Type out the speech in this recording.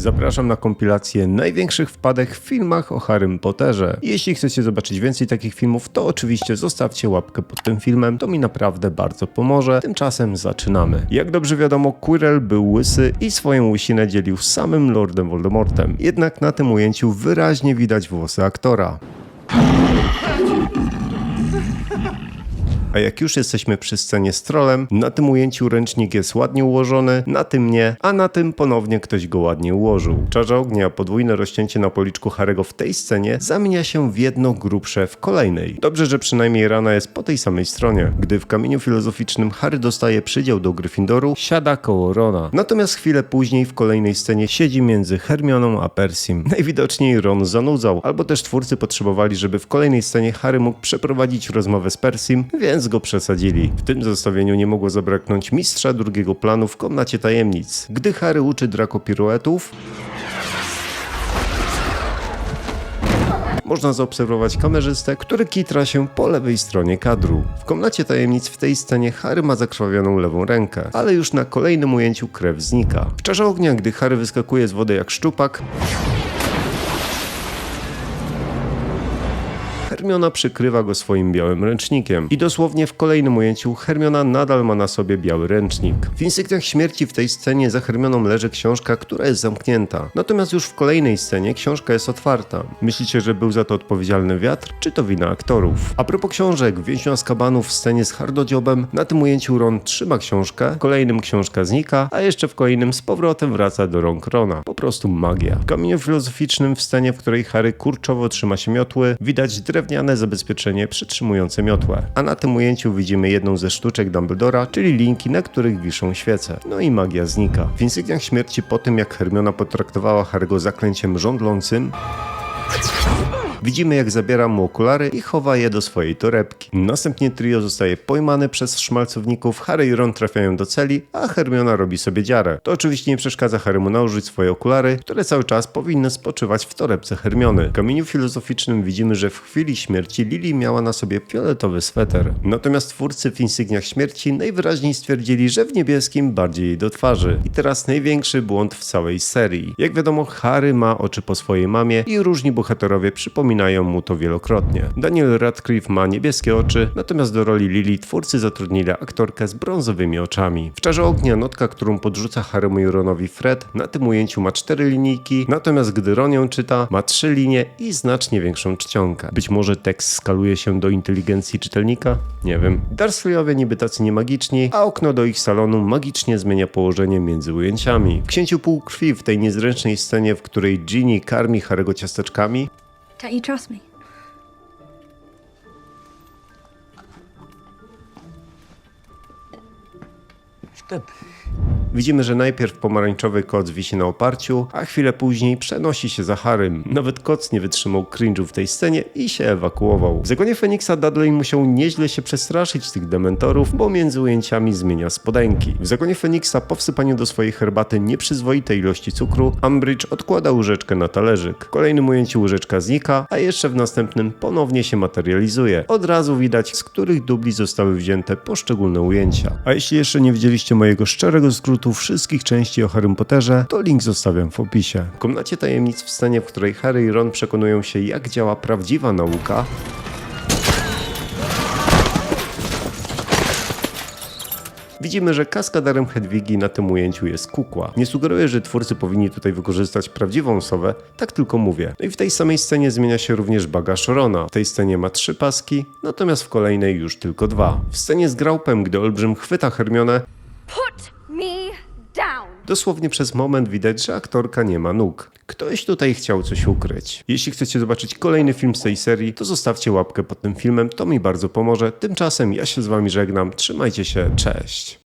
Zapraszam na kompilację największych wpadek w filmach o Harrym Potterze. Jeśli chcecie zobaczyć więcej takich filmów, to oczywiście zostawcie łapkę pod tym filmem, to mi naprawdę bardzo pomoże. Tymczasem zaczynamy. Jak dobrze wiadomo, Quirrell był łysy i swoją łysinę dzielił z samym Lordem Voldemortem. Jednak na tym ujęciu wyraźnie widać włosy aktora. A jak już jesteśmy przy scenie z trolem, na tym ujęciu ręcznik jest ładnie ułożony, na tym nie, a na tym ponownie ktoś go ładnie ułożył. Czarze ognia, podwójne rozcięcie na policzku Harego w tej scenie zamienia się w jedno grubsze w kolejnej. Dobrze, że przynajmniej rana jest po tej samej stronie. Gdy w kamieniu filozoficznym Harry dostaje przydział do Gryffindoru, siada koło Rona. Natomiast chwilę później w kolejnej scenie siedzi między Hermioną a Persim. Najwidoczniej Ron zanudzał, albo też twórcy potrzebowali, żeby w kolejnej scenie Harry mógł przeprowadzić rozmowę z Persim, więc go przesadzili. W tym zestawieniu nie mogło zabraknąć mistrza drugiego planu w komnacie tajemnic. Gdy Harry uczy Draco piruetów, można zaobserwować kamerzystę, który kitra się po lewej stronie kadru. W komnacie tajemnic w tej scenie Harry ma zakrwawioną lewą rękę, ale już na kolejnym ujęciu krew znika. W czarze ognia, gdy Harry wyskakuje z wody jak szczupak, Hermiona przykrywa go swoim białym ręcznikiem. I dosłownie w kolejnym ujęciu Hermiona nadal ma na sobie biały ręcznik. W instynktach śmierci w tej scenie za Hermioną leży książka, która jest zamknięta. Natomiast już w kolejnej scenie książka jest otwarta. Myślicie, że był za to odpowiedzialny wiatr, czy to wina aktorów? A propos książek, w więźniu Azkabanu w scenie z Hardodziobem, na tym ujęciu Ron trzyma książkę, w kolejnym książka znika, a jeszcze w kolejnym z powrotem wraca do rąk Rona. Po prostu magia. W kamieniu filozoficznym w scenie, w której Harry kurczowo trzyma się miotły, widać zabezpieczenie przytrzymujące miotłę. A na tym ujęciu widzimy jedną ze sztuczek Dumbledora, czyli linki, na których wiszą świece. No i magia znika. W insygniach śmierci po tym, jak Hermiona potraktowała Harry'ego zaklęciem żądlącym, Widzimy, jak zabiera mu okulary i chowa je do swojej torebki. Następnie trio zostaje pojmane przez szmalcowników, Harry i Ron trafiają do celi, a Hermiona robi sobie dziarę. To oczywiście nie przeszkadza Harrymu nałożyć swoje okulary, które cały czas powinny spoczywać w torebce Hermiony. W kamieniu filozoficznym widzimy, że w chwili śmierci Lily miała na sobie fioletowy sweter. Natomiast twórcy w insygniach śmierci najwyraźniej stwierdzili, że w niebieskim bardziej jej do twarzy. I teraz największy błąd w całej serii. Jak wiadomo, Harry ma oczy po swojej mamie i różni bohaterowie przypominają mu to wielokrotnie. Daniel Radcliffe ma niebieskie oczy, natomiast do roli Lily twórcy zatrudnili aktorkę z brązowymi oczami. W Czarze Ognia notka, którą podrzuca Harrymu i Ronowi Fred, na tym ujęciu ma cztery linijki, natomiast gdy Ron ją czyta, ma trzy linie i znacznie większą czcionkę. Być może tekst skaluje się do inteligencji czytelnika? Nie wiem. Dursleyowie niby tacy niemagiczni, a okno do ich salonu magicznie zmienia położenie między ujęciami. Księciu Półkrwi w tej niezręcznej scenie, w której Ginny karmi Harry'ego ciasteczkami, Don't you trust me? Widzimy, że najpierw pomarańczowy koc wisi na oparciu, a chwilę później przenosi się za Harrym. Nawet koc nie wytrzymał cringe'u w tej scenie i się ewakuował. W zagonie Feniksa Dudley musiał nieźle się przestraszyć tych dementorów, bo między ujęciami zmienia spodenki. W zagonie Feniksa po wsypaniu do swojej herbaty nieprzyzwoitej ilości cukru, Umbridge odkłada łyżeczkę na talerzyk. W kolejnym ujęciu łyżeczka znika, a jeszcze w następnym ponownie się materializuje. Od razu widać, z których dubli zostały wzięte poszczególne ujęcia. A jeśli jeszcze nie widzieliście mojego szczerego skrótu wszystkich części o Harrym Potterze, to link zostawiam w opisie. W komnacie tajemnic w scenie, w której Harry i Ron przekonują się, jak działa prawdziwa nauka, Widzimy, że kaskaderem Hedwigi na tym ujęciu jest kukła. Nie sugeruję, że twórcy powinni tutaj wykorzystać prawdziwą osobę, tak tylko mówię. No i w tej samej scenie zmienia się również bagaż Rona. W tej scenie ma trzy paski, natomiast w kolejnej już tylko dwa. W scenie z Graupem, gdy Olbrzym chwyta Hermionę, Put! Dosłownie przez moment widać, że aktorka nie ma nóg. Ktoś tutaj chciał coś ukryć. Jeśli chcecie zobaczyć kolejny film z tej serii, to zostawcie łapkę pod tym filmem, to mi bardzo pomoże. Tymczasem ja się z wami żegnam, trzymajcie się, cześć.